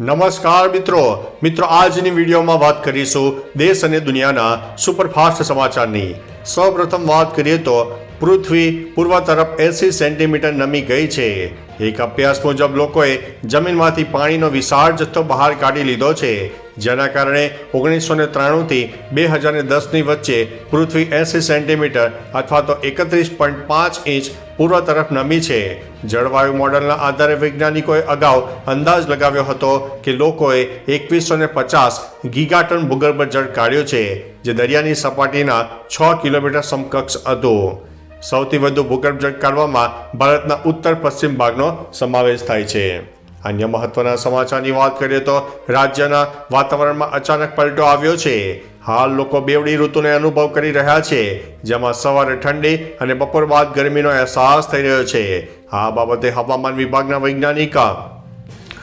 નમસ્કાર મિત્રો. મિત્રો, આજની વિડીયોમાં વાત કરીશું દેશ અને દુનિયાના સુપરફાસ્ટ સમાચારની. સૌપ્રથમ વાત કરીએ તો, પૃથ્વી પૂર્વ તરફ એસી સેન્ટીમીટર નમી ગઈ છે. એક અભ્યાસ મુજબ લોકોએ જમીનમાંથી પાણીનો વિશાળ જથ્થો બહાર કાઢી લીધો છે. જેના કારણે ઓગણીસો ને ત્રાણુંથી બે હજાર ને દસની વચ્ચે પૃથ્વી એંસી સેન્ટીમીટર અથવા તો એકત્રીસ પોઈન્ટ પાંચ ઇંચ પૂર્વ તરફ નમી છે. જળવાયુ મોડલના આધારે વૈજ્ઞાનિકોએ અગાઉ અંદાજ લગાવ્યો હતો કે લોકોએ એકવીસો ને પચાસ ગીગાટન ભૂગર્ભ જળ કાઢ્યું છે, જે દરિયાની સપાટીના છ કિલોમીટર સમકક્ષ હતું. સૌથી વધુ ભૂગર્ભ જળ કાઢવામાં ભારતના ઉત્તર પશ્ચિમ ભાગનો સમાવેશ થાય છે. અન્ય મહત્વના સમાચારની વાત કરીએ તો રાજ્યના વાતાવરણમાં અચાનક પલટો આવ્યો છે. હાલ લોકો બેવડી ઋતુને અનુભવ કરી રહ્યા છે, જેમાં સવારે ઠંડી અને બપોર બાદ ગરમીનો અહેસાસ થઈ રહ્યો છે. આ બાબતે હવામાન વિભાગના વૈજ્ઞાનિક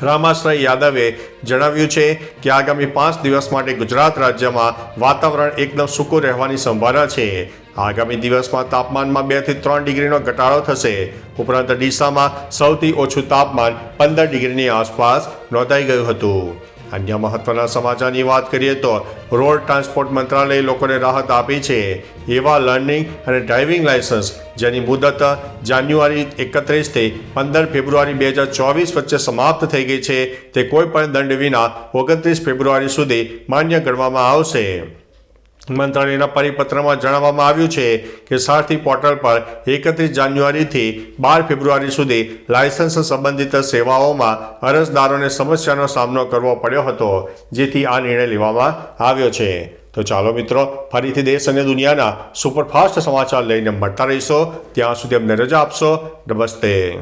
રામાશ્રય યાદવે જણાવ્યું છે કે આગામી પાંચ દિવસ માટે ગુજરાત રાજ્યમાં વાતાવરણ એકદમ સૂકું રહેવાની સંભાવના છે. આગામી દિવસમાં તાપમાનમાં બેથી ત્રણ ડિગ્રીનો ઘટાડો થશે. ઉપરાંત ડીસામાં સૌથી ઓછું તાપમાન પંદર ડિગ્રીની આસપાસ નોંધાઈ ગયું હતું. અન્ય મહત્વના સમાચારની વાત કરીએ તો રોડ ટ્રાન્સપોર્ટ મંત્રાલયે લોકોને રાહત આપી છે. એવા લર્નિંગ અને ડ્રાઇવિંગ લાયસન્સ જેની મુદત જાન્યુઆરી એકત્રીસથી પંદર ફેબ્રુઆરી બે હજાર ચોવીસ વચ્ચે સમાપ્ત થઈ ગઈ છે. તે કોઈપણ દંડ વિના ઓગણત્રીસ ફેબ્રુઆરી સુધી માન્ય ગણવામાં આવશે. મંત્રાલયના પરિપત્રમાં જણાવવામાં આવ્યું છે કે સારથી પોર્ટલ પર એકત્રીસ જાન્યુઆરીથી બાર ફેબ્રુઆરી સુધી લાયસન્સ સંબંધિત સેવાઓમાં અરજદારોને સમસ્યાનો સામનો કરવો પડ્યો હતો, જેથી આ નિર્ણય લેવામાં આવ્યો છે. તો ચાલો મિત્રો, ફરીથી દેશ અને દુનિયાના સુપરફાસ્ટ સમાચાર લઈને મળતા રહીશો. ત્યાં સુધી અમને રજા આપશો. નમસ્તે.